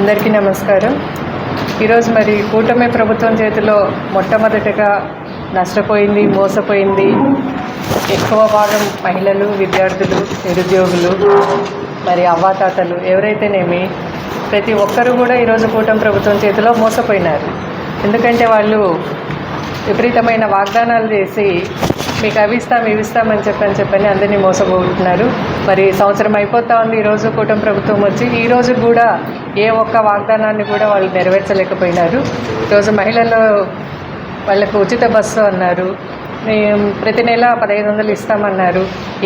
అందరికీ నమస్కారం. ఈరోజు మరి కూటమి ప్రభుత్వం చేతిలో మొట్టమొదటిగా నష్టపోయింది మోసపోయింది. ఎక్కువ భాగం మహిళలు విద్యార్థులు నిరుద్యోగులు మరి అవ్వాతాతలు ఎవరైతేనేమి ప్రతి ఒక్కరు కూడా ఈరోజు కూటమి ప్రభుత్వం చేతిలో మోసపోయినారు. ఎందుకంటే వాళ్ళు విపరీతమైన వాగ్దానాలు చేసి మీకు అవి ఇస్తాం ఇవి ఇస్తామని చెప్పని చెప్పని అందరినీ మోసపోతున్నారు. మరి సంవత్సరం అయిపోతా ఉంది ఈరోజు కూటమి ప్రభుత్వం వచ్చి ఈరోజు కూడా ఏ ఒక్క వాగ్దానాన్ని కూడా వాళ్ళు నెరవేర్చలేకపోయినారు. ఈరోజు మహిళలు వాళ్ళకు ఉచిత బస్సు అన్నారు. ప్రతి నెల పదహైదు వందలు ఇస్తామన్నారు.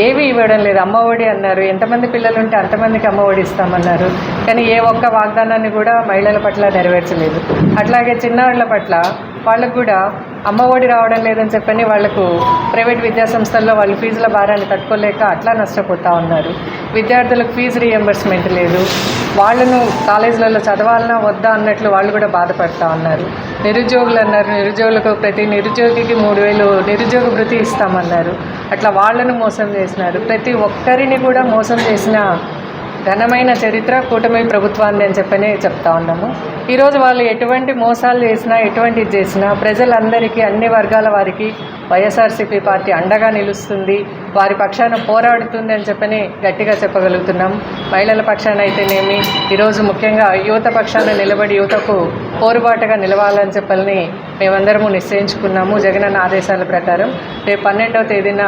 ఏవి ఇవ్వడం లేదు అమ్మఒడి అన్నారు. ఎంతమంది పిల్లలు ఉంటే అంతమందికి అమ్మఒడి ఇస్తామన్నారు. కానీ ఏ ఒక్క వాగ్దానాన్ని కూడా మహిళల పట్ల నెరవేర్చలేదు. అట్లాగే చిన్నవాళ్ళ పట్ల వాళ్ళకు కూడా అమ్మఒడి రావడం లేదని చెప్పని వాళ్ళకు ప్రైవేట్ విద్యా సంస్థల్లో వాళ్ళు ఫీజుల భారాన్ని తట్టుకోలేక అట్లా నష్టపోతూ ఉన్నారు. విద్యార్థులకు ఫీజు రీఎంబర్స్మెంట్ లేదు. వాళ్ళను కాలేజీలలో చదవాలన్నా వద్దా అన్నట్లు వాళ్ళు కూడా బాధపడుతూ ఉన్నారు. నిరుద్యోగులు అన్నారు నిరుద్యోగులకు ప్రతి నిరుద్యోగికి మూడు వేలు నిరుద్యోగ భృతి ఇస్తామన్నారు. అట్లా వాళ్ళను మోసం చేసినారు. ప్రతి ఒక్కరిని కూడా మోసం చేసిన ఘనమైన చరిత్ర కూటమి ప్రభుత్వాన్ని అని చెప్పనే చెప్తా ఉన్నాము. ఈరోజు వాళ్ళు ఎటువంటి మోసాలు చేసినా ఎటువంటి ఇది చేసినా ప్రజలందరికీ అన్ని వర్గాల వారికి వైఎస్ఆర్సీపీ పార్టీ అండగా నిలుస్తుంది. వారి పక్షాన పోరాడుతుంది అని చెప్పని గట్టిగా చెప్పగలుగుతున్నాం. మహిళల పక్షాన అయితేనేమి ఈరోజు ముఖ్యంగా యువత పక్షాన నిలబడి యువతకు పోరుబాటుగా నిలవాలని చెప్పాలని మేమందరము నిశ్చయించుకున్నాము జగనన్న ఆదేశాల ప్రకారం. రేపు పన్నెండవ తేదీన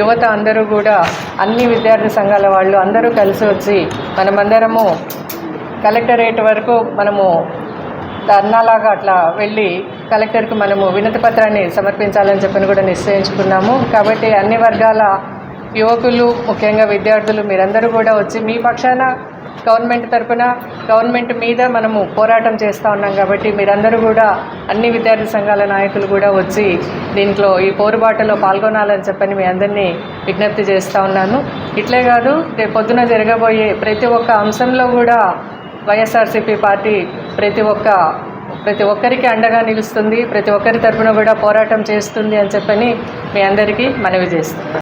యువత అందరూ కూడా అన్ని విద్యార్థి సంఘాల వాళ్ళు అందరూ కలిసి వచ్చి మనమందరము కలెక్టరేట్ వరకు మనము ధర్నాలాగా అట్లా వెళ్ళి కలెక్టర్కి మనము వినతి పత్రాన్ని సమర్పించాలని చెప్పని కూడా నిశ్చయించుకున్నాము. కాబట్టి అన్ని వర్గాల యువకులు ముఖ్యంగా విద్యార్థులు మీరందరూ కూడా వచ్చి మీ పక్షాన గవర్నమెంట్ తరపున గవర్నమెంట్ మీద మనము పోరాటం చేస్తూ ఉన్నాం కాబట్టి మీరందరూ కూడా అన్ని విద్యార్థి సంఘాల నాయకులు కూడా వచ్చి దీంట్లో ఈ పోరుబాటలో పాల్గొనాలని చెప్పని మీ అందరినీ విజ్ఞప్తి చేస్తూ ఉన్నాను. ఇట్లే కాదు రేపు పొద్దున జరగబోయే ప్రతి ఒక్క అంశంలో కూడా వైఎస్ఆర్సీపీ పార్టీ ప్రతి ఒక్క ప్రతి ఒక్కరికి అండగా నిలుస్తుంది ప్రతి ఒక్కరి తరఫున కూడా పోరాటం చేస్తుంది అని చెప్పని మీ అందరికీ మనవి చేస్తుంది